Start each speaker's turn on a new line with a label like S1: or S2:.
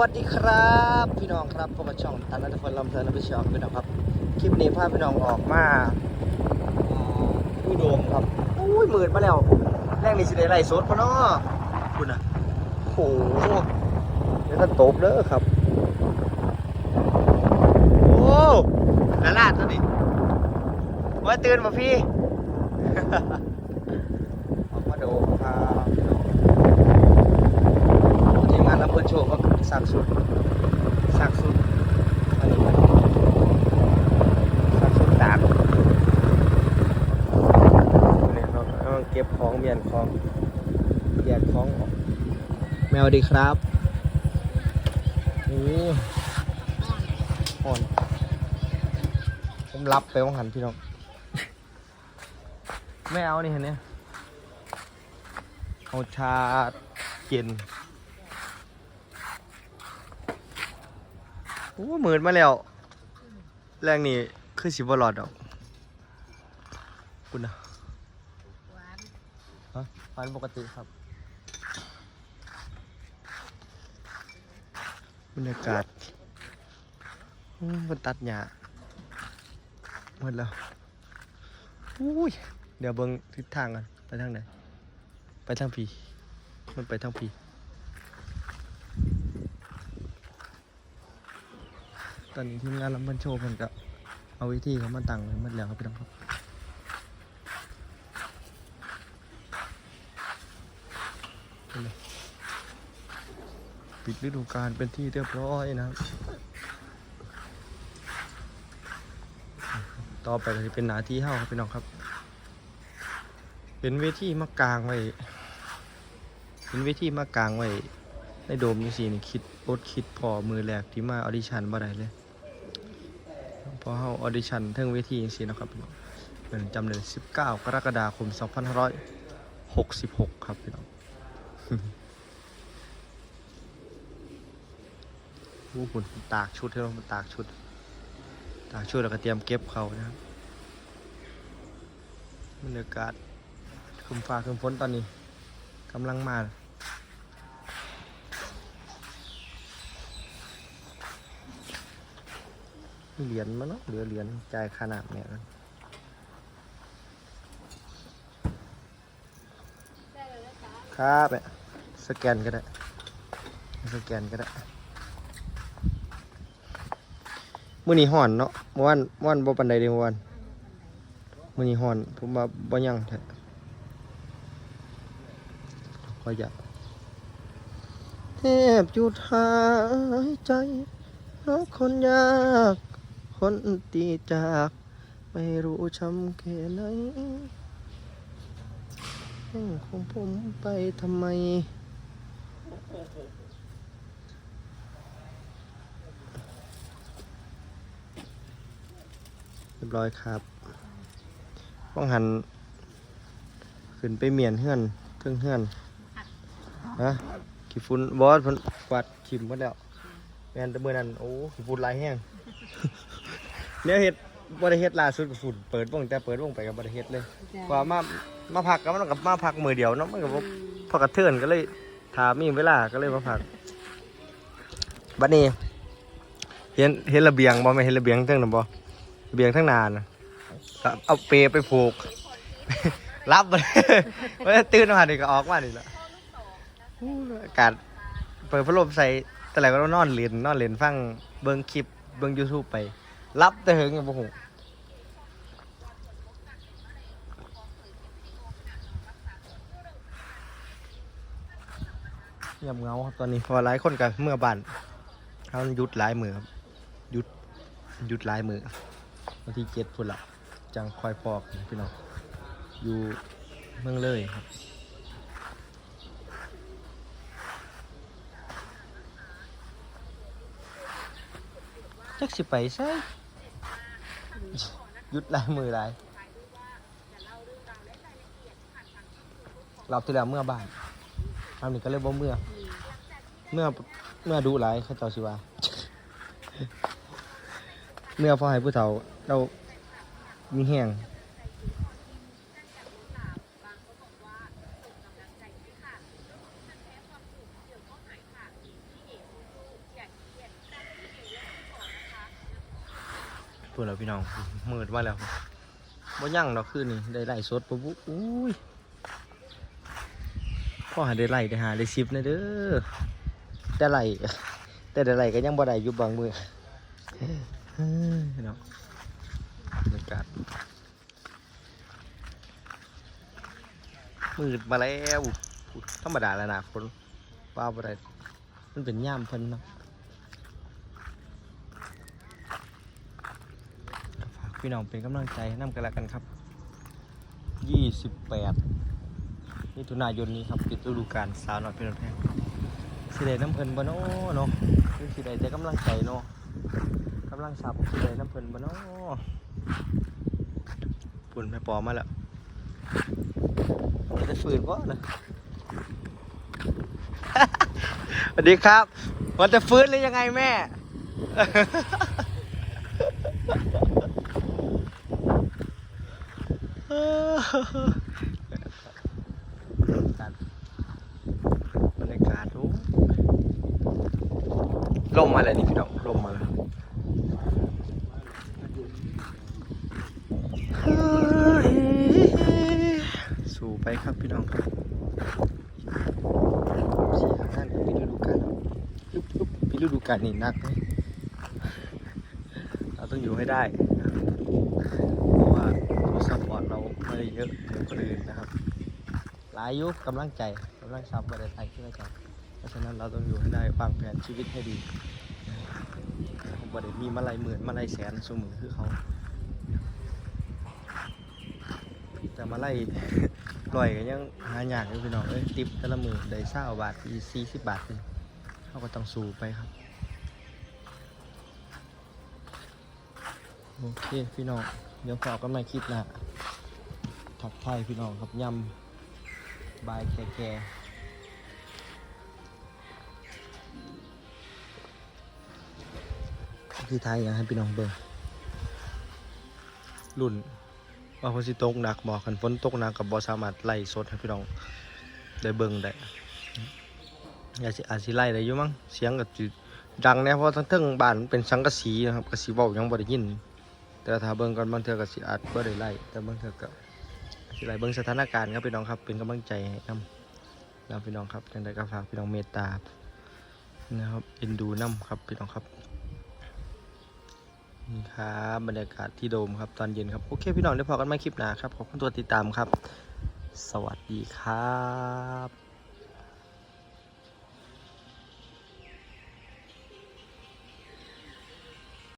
S1: วัสดีครับ พี่น้องครับพบกับช่องตันนัทพลลำเพลินอภิชียพี่น้องครับ คลิปนี้พาพี่น้องออกมาดูโดมครับอุ้ยหมื่นมาแล้วแรกนี่สิได้ไล่สดพะเนาะคุณอะโอ้โหเดี๋ยวท่านตบเด้อครับ โอ้ละลาดตัวนี้ว่าตื่นมาพี่ออกมาดูพาพี่น้องทีมงานรับเพื่อนโชว์ก็ สักสุดสักสุดอันนี้มันสักสุดตากเนี่ยเราเราเก็บของเมียนของแยกของออกแมวดีครับโอ้อ่อนผมรับไปว่างหันพี่น้องไม่เอานี่เห็นเนี่ยเอาชาเย็น อ้หมื่นมาแล้ว แรงนี้คือสิบวลอดดอกคุณนะฮะฟันปกติครับบรรยากาศอืมมันตัดหญ้าหมดแล้วอุ้ยเดี๋ยวเบิ่งทิศทางกันไปทางไหน ไปทางพีมันไปทางพี ตอนนี้ทีมงานลำบันโชว์เพิ่นก็เอาวิธีเขามาตั้งไว้หมดแล้วครับพี่น้องครับปิดฤดูกาลเป็นที่เรียบร้อยนะครับ ต่อไปก็จะเป็นหนาที่เฮ้าครับพี่น้องครับ เป็นเวทีมากลางไว้ เป็นเวทีมากลางไว้ในโดมนี่สินี่คิดอดคิดพอมือแรกที่มาออดิชั่นบ่ได้เลย พอเฮาออดิชั่นเทิงเวทีจังซี่นะครับพี่น้องเป็นจำเดือน19 กรกฎาคม 2566 ครับพี่น้องผู้คุณตากชุดเท่ามันตากชุด ตากชุดแล้วก็เตรียมเก็บเขานะครับบรรยากาศคึมฟ้าครึมฝนตอนนี้กำลังมา เหรียญมาเนาะเหลือเหรียญจ่ายขนาดเนี่ยกันครับเนี่ยสแกนก็ได้ สแกนก็ได้มื้อนี้ห่อนเนาะเมื่อวานเมื่อวานบ่ปานใดเด้เมื่อวานมื้อนี้ห่อนผมว่าบ่ยังแท้ขออยากแทบจุดหายใจราะคนยาก คนตีจาก ไม่รู้ช้ำแค่ไหนแห่งของผมไปทำไม เรียบร้อยครับป้องหัน ขึ้นไปเมียนเฮือนเครื่องเฮือนฮะขี้ฝุ่นบอสเพิ่นกวาดขิมหมดแล้วแม่นแต่เมือนั้นโอ้ขี้ฝุ่นหลายแห้ง เนี่ยเฮ็ดบริเฮ็ดล่าสุดกับฝุ่นเปิดวงแต่เปิดวงไปกับบริเฮ็ดเลยกว่ามามาพักก็มันกับมาพักมือเดียวเนาะมันกับพอกระเทือนก็เลยถามมีเวลาก็เลยมาพักบัดนี้เห็นเห็นระเบียงบ่ไม่เห็นระเบียงเทั้งนั้นบ่ระเบียงทั้งนานนะเอาเปรไปผูก รับไปเลยตื่นมาดิก็ออกมาดิละอู้อากาศเปิดพัดลมใส่แต่ไหนก็นอนเล่นนอนเล่นฟังเบิ่งคลิปเบิ่ง YouTube ไป รับแต่เหงกับโอ้โหเงียบเงาครับตอนนี้พอหลายคนกันเมื่อบ้านเขาหยุดหลายมือครับหยุดหยุดหลายมือวันที่เจ็ดพุ่นละจังคอยพอกพี่น้องอยู่เมืองเลยครับจักสิไปใช่ ยุดลายมือลายรอบที่แล้วเมื่อบ่ายรอบนี้ก็เลยบ่เมื่อ เมื่อเมื่อดูหลายเขาเจ้าสิว่า เมื่อพอให้ผู้เฒ่าเรามีแห้ง พื่อนเราพี่น้องมืดมาแล้วบ่ยั่งดอกคืนนี่ได้ไล่สดปุ๊บปุ๊บอุ้ยพ่อหาได้ไล่ได้หาได้สิบนะเด้อได้ไล่แต่ได้ไล่ก็ยังบ่ได้อยู่บางมือเฮ้ยน้องบรรยากาศมืดมาแล้วธรรมดาแล้วนะคนว่าบ่ได้มันเป็นย่ามเพิ่นเนาะ ฝาก พี่น้องเป็นกำลังใจให้นำกันล้วกันครับ 28มิถุนายนนี้ครับปิดฤดูกาลสาวน้อยเพลินแพงสิได้น้ำเพลินบ่เนาะเนาะคือสิได้แต่กำลังใจเนาะกำลังสับสิได้น้ำเพลินบ่เนาะปุ่นแม่ปอมาแล้วมันจะฝืนบ่นะสวัสดีครับ มันจะฟื้นหรือยังไงแม่ บรรยากาศโอ้ลมมาแล้วนี่พี่น้องลมมาแล้วสู่ไปครับพี่น้องครับสี่ข้างหน้าปีฤดูกาลอึ๊บอึ๊บปีฤดูกาลนี่นักไหมเราต้องอยู่ให้ได้นะครับเพราะว่าตัวซัพพอร์ตเรา ไม่ได้เยอะเหมือนคนอื่นนะครับ หลายยุคกำลังใจกำลังซับมาได้ไทยขึ้นมาจากเพราะฉะนั้นเราต้องอยู่ให้ได้วางแผนชีวิตให้ดีผมบ่ได้มีมาลายหมื่นมาลายแสนสมือคือเขาแต่มาไล่ลอยกันยังหาอยากอยู่พี่น้องเอ้ยติปแต่ละมือได้เศร้าบาทอีสี่สิบบาทเลยเขาก็ต้องสู้ไปครับโอเคพี่น้องเดี๋ยวฝากกันใหม่คลิปหนะ ทักทายพี่น้องครับยำบายแก่ๆที่ไทยอยากให้พี่น้องเบิ่งรุ่นว่าฝนสิตกหนักบอกกันฝนตกหนักกับบอสามารถไล่สดให้พี่น้องได้เบิ่งได้อาจสิอาจสิไล่ได้อยู่มั้งเสียงก็จิดังแน่เพราะทั้งเทิงบ้านมันเป็นสังกะสีนะครับกะสีเว้ายังบ่ได้ยิน แต่ถ้าเบิ่งก่อนบางเทื่อก็สิอาจบ่ได้ไล่แต่บางเทื่อก็ สิไหลเบิ้งสถานการณ์ครับพี่น้องครับเป็นกำลังใจให้นำนะพี่น้องครับจังได้ก็ฝากพี่น้องเมตตานะครับเอ็นดูน้ำครับพี่น้องครับนี่ครับบรรยากาศที่โดมครับตอนเย็นครับโอเคพี่น้องได้พอกันไหมคลิปหนาครับขอบคุณตัวติดตามครับ สวัสดีครับ